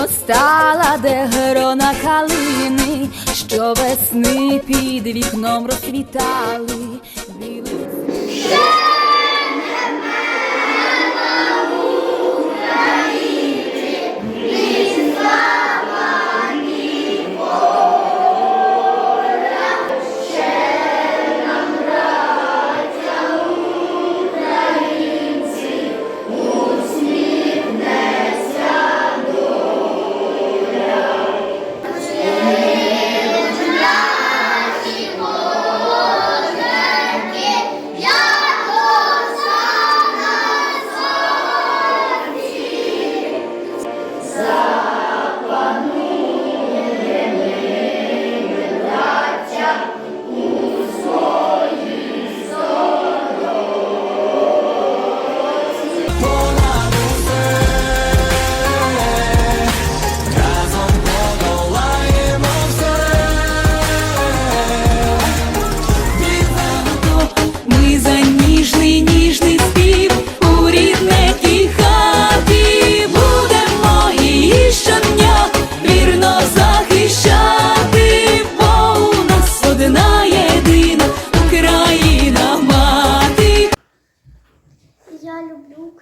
виростала, де грона калини, що весни під вікном розквітали.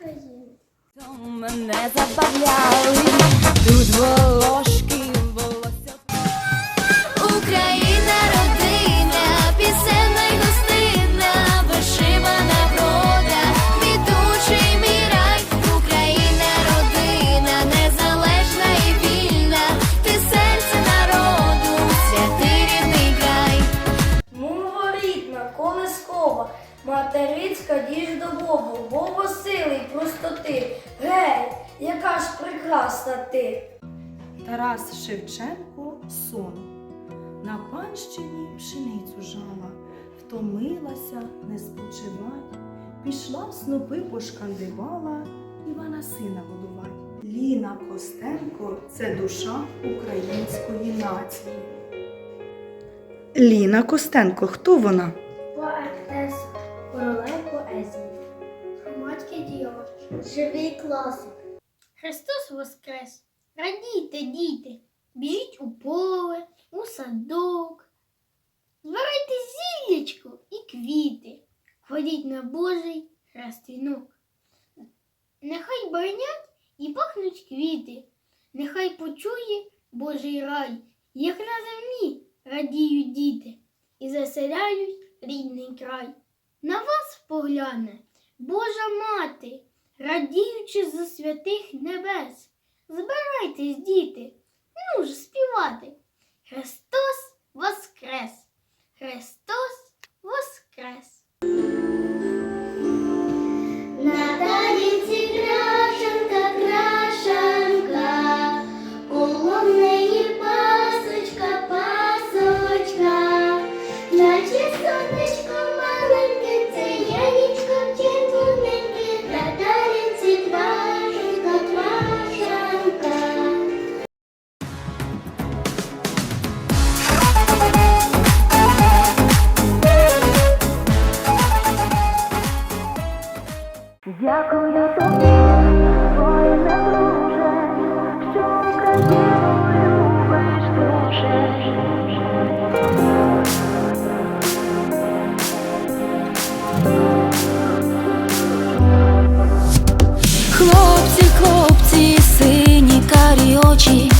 Україну. Мене забавляли тут волошки материцька діж до Богу, Бога сили й простоти. Гей, яка ж прекрасна ти! Тарас Шевченко сон. На панщині пшеницю жала, втомилася не спочивать, пішла в снопи пошкандивала, Івана сина годувать. Ліна Костенко це душа української нації. Ліна Костенко, хто вона? Живий класик. Христос Воскрес! Радійте, діти, біжіть у поле, у садок. Збирайте зіллячко і квіти, ходіть на Божий храстінок. Нехай бринять і пахнуть квіти, нехай почує Божий рай, як на землі радіють діти і заселяють рідний край. На вас погляне Божа мати, радіючи за святих небес. Збирайтесь, діти, ну ж співати. Карі